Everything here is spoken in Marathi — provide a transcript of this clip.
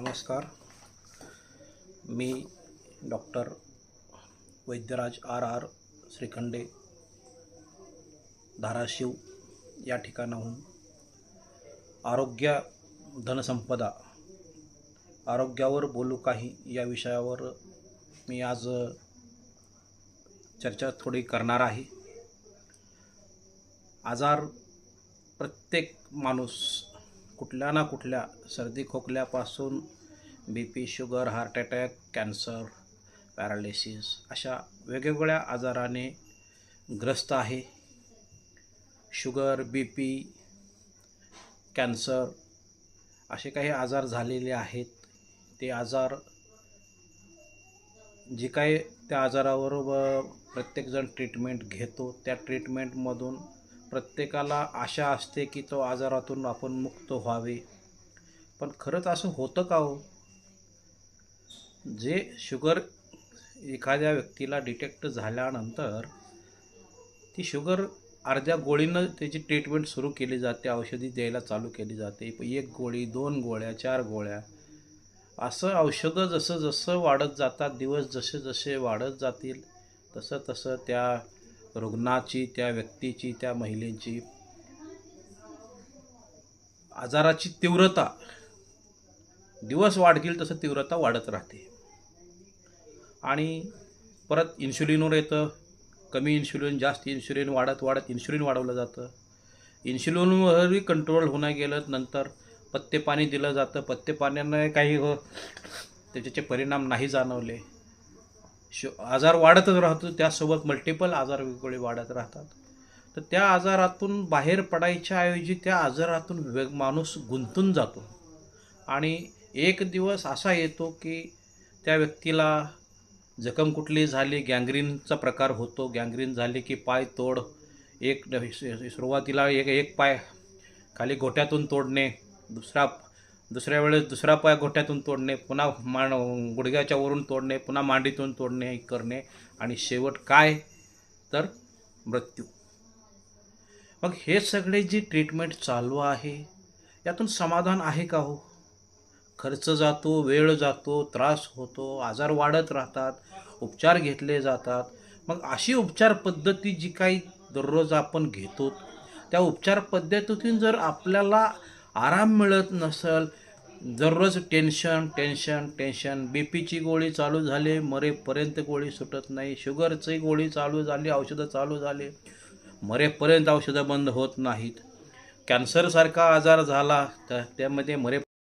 नमस्कार. मी doctor Vaidyaraj R R Shrikhande Dharashiv या ठिकाणाहून. आरोग्य धनसंपदा आरोग्यावर बोलू काही या विषयावर मी आज चर्चा थोडी करणार आहे. आजार प्रत्येक माणूस कुठल्या ना कुठल्या सर्दी खोकल्यापासून B P sugar heart attack cancer paralysis अशा वेगवेगळ्या आजाराने ग्रस्त आहे. शुगर बी पी कॅन्सर असे काही आजार झालेले आहेत. ते आजार जे काही त्या आजाराबरोबर प्रत्येकजण ट्रीटमेंट घेतो त्या ट्रीटमेंटमधून प्रत्येकाला आशा असते की तो आजारातून आपण मुक्त व्हावे. पण खरंच असं होतं का हो? जे शुगर एखाद्या व्यक्तीला डिटेक्ट झाल्यानंतर ती शुगर अर्ध्या गोळीनं त्याची ट्रीटमेंट सुरू केली जाते औषधी द्यायला चालू केली जाते. एक गोळी दोन गोळ्या चार गोळ्या. असं औषधं जसं जसं वाढत जातात दिवस जसे जसे वाढत जातील तसं तसं त्या रुग्णाची त्या व्यक्तीची त्या महिलेची आजाराची तीव्रता. दिवस वाढतील तसं तीव्रता वाढत राहते. आणि परत इन्शुलिनवर येतं. कमी इन्शुलिन जास्त इन्शुलिन वाढत वाढत इन्शुलिन वाढवलं जातं. इन्शुलिनवरही कंट्रोल होणं गेलं नंतर पत्ते पाणी दिलं जातं. पत्ते पाण्यानं काही हो त्याचे परिणाम नाही जाणवले. श आजार वाढतच राहतो त्यासोबत मल्टिपल आजार वेगवेगळे वाढत राहतात. तर त्या आजारातून बाहेर पडायच्या ऐवजी त्या आजारातून वेग माणूस गुंतून जातो. आणि एक दिवस असा येतो की त्या व्यक्तीला जखम कुठली झाली गँग्रीनचा प्रकार होतो. गँग्रीन झाली की पाय तोड एक सुरुवातीला एक एक पाय खाली गोट्यातून तोडणे दुसरा दुसऱ्या वेळेस दुसरा पाय गोठ्यातून तोडणे पुन्हा मान गुडघ्याच्या वरून तोडणे पुन्हा मांडीतून तोडणे करणे आणि शेवट काय? तर मृत्यू. मग हे सगळे जी ट्रीटमेंट चालू आहे यातून समाधान आहे का हो? खर्च जातो वेळ जातो त्रास होतो आजार वाढत राहतात उपचार घेतले जातात. मग अशी उपचार पद्धती जी काही दररोज आपण घेतो त्या उपचार पद्धतीतून जर आपल्याला आराम मिळत नसेल दररोज टेन्शन टेन्शन टेन्शन बी पीची गोळी चालू झाली मरेपर्यंत गोळी सुटत नाही. शुगरची गोळी चालू झाली औषधं चालू झाली मरेपर्यंत औषधं बंद होत नाहीत. कॅन्सरसारखा आजार झाला तर त्यामध्ये मरे